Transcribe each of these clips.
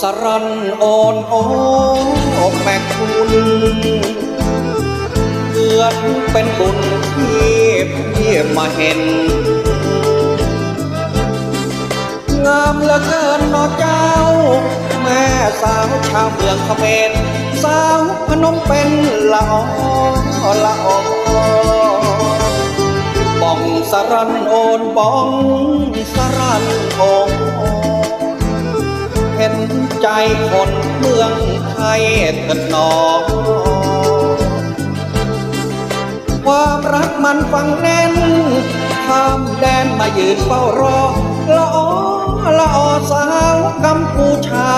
สรันโอนโอกแม่คุณเกือนเป็นบุญที่พี่มาเห็น งามเหลือเกินนอเจ้า แม่สาวชาวเมืองเขมรสาวพนมเป็นละออละออบ้องสรันโอนบ้องสรันโอน ใจคนเมืองไทยเถิดหนอความรักมันฟังแน่นข้ามแดนมายืนเฝ้ารอละออละออสาวกัมพูชา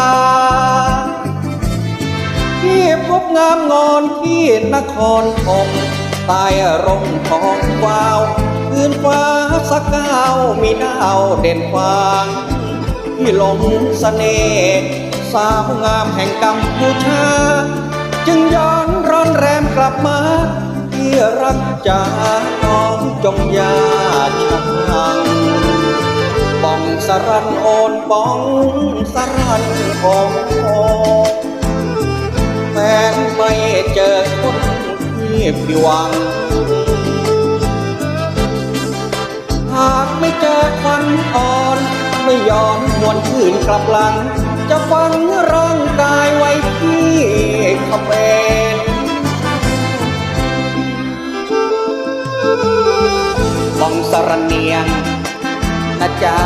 ที่พบงามงอนที่นครธมใต้ร่มทองวาวพื้นฟ้าสกาวมีดาวเด่นฟางที่หลงเสน่ห์ สาวงามแห่งกัมพูชา จึงย้อนร้อนแรมกลับมาที่รักจาน้องจงยาชังป้องสรันโอนป้องสรันของแฟนไม่เจอคนที่ผิดหวังหากไม่เจอควันอ่อน ไม่ยอมหวนคืนกลับหลัง จะฟังร่างกายไว้ที่เขมองสรเนียงนะจ๊ะ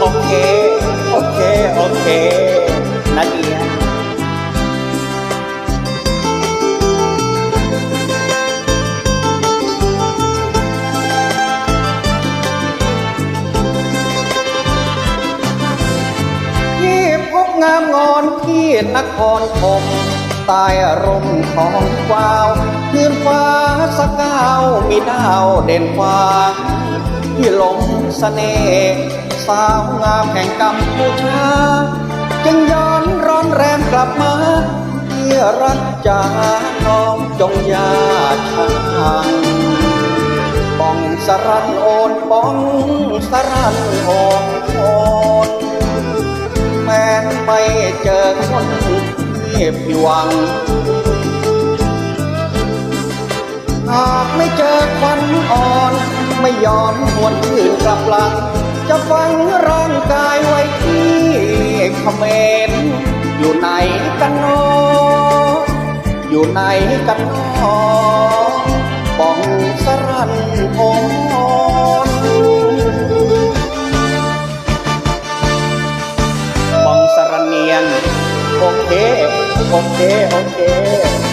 โอเค โอเค โอเคนะเนีย งอนที่นครธมใต้ร่มของฟ้าวพื้นฟ้าสกาวมีดาวเด่นฟ้าที่หลงเสน่ห์สาวงามแห่งกัมพูชา จึงย้อนร้อนแรมกลับมาที่รักจาน้องจงยาชังป้องสรันโอนป้องสรันโอนโอนแม้น ไม่เจอคนที่ผิหวัง หากไม่เจอควันอ่อน ไม่ยอมหวนคืนกลับหลัง จะฝังร่างกายไว้ที่เขมรอยู่ไหนกันนออยู่ไหนกันนอป้องสรัน ยน โอเค โอเค โอเค